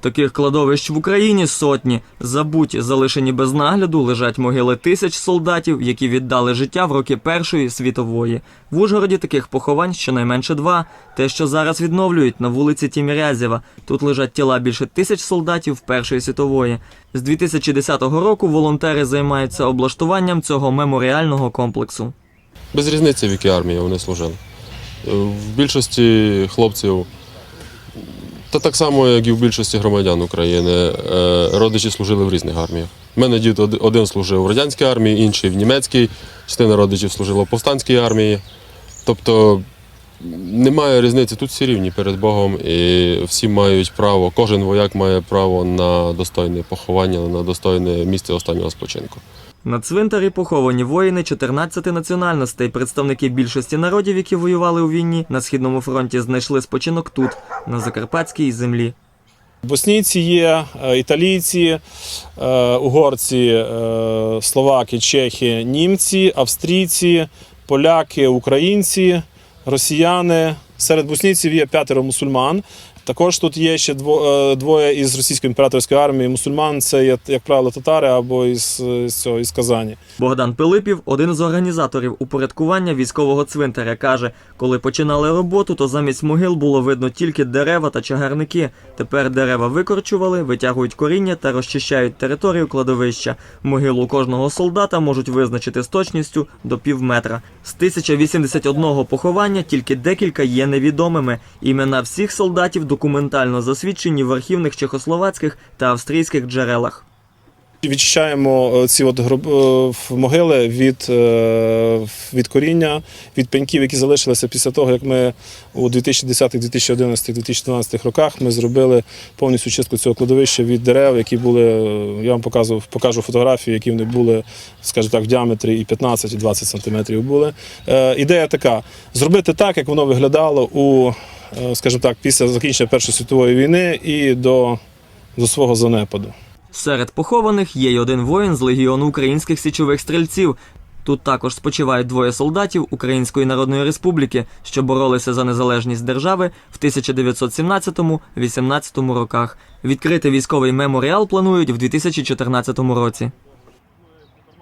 Таких кладовищ в Україні сотні. Забуті, залишені без нагляду, лежать могили тисяч солдатів, які віддали життя в роки Першої світової. В Ужгороді таких поховань щонайменше два. Те, що зараз відновлюють на вулиці Тімірязєва. Тут лежать тіла більше тисяч солдатів Першої світової. З 2010 року волонтери займаються облаштуванням цього меморіального комплексу. Без різниці, в якій армії вони служили. Е, В більшості хлопців, та так само, як і в більшості громадян України, е, родичі служили в різних арміях. У мене дід один служив в радянській армії, інший в німецькій, частина родичів служила в повстанській армії. Тобто немає різниці, тут всі рівні перед Богом, і всі мають право, кожен вояк має право на достойне поховання, на достойне місце останнього спочинку. На цвинтарі поховані воїни 14 національностей. Представники більшості народів, які воювали у війні, на східному фронті знайшли спочинок тут, на закарпатській землі. Боснійці є, е, італійці, е, угорці, е, словаки, чехи, німці, австрійці, поляки, українці, росіяни. Серед боснійців є п'ятеро мусульман. Також тут є ще е, двоє із російської імператорської армії. Мусульман це, є, як правило, татари або із, із, цього, із Казані. Богдан Пилипів, один з організаторів упорядкування військового цвинтаря, каже, коли починали роботу, то замість могил було видно тільки дерева та чагарники. Тепер дерева викорчували, витягують коріння та розчищають територію кладовища. Могилу кожного солдата можуть визначити з точністю до півметра. З 1081 поховання тільки декілька є невідомими. Імена всіх солдатів документально засвідчені в архівних чехословацьких та австрійських джерелах. Відчищаємо е, ці от гроб, е, могили від, е, від коріння, від пеньків, які залишилися після того, як ми у 2010, 2011, 2012 роках ми зробили повністю чистку цього кладовища від дерев, які були. Я вам показував, покажу фотографії, які вони були, скажімо так, в діаметрі і 15, і 20 сантиметрів були. Ідея така: зробити так, як воно виглядало у, скажімо так, після закінчення Першої світової війни і до, до свого занепаду. Серед похованих є й один воїн з легіону українських січових стрільців. Тут також спочивають двоє солдатів Української Народної Республіки, що боролися за незалежність держави в 1917-18 роках. Відкрити військовий меморіал планують в 2014 році.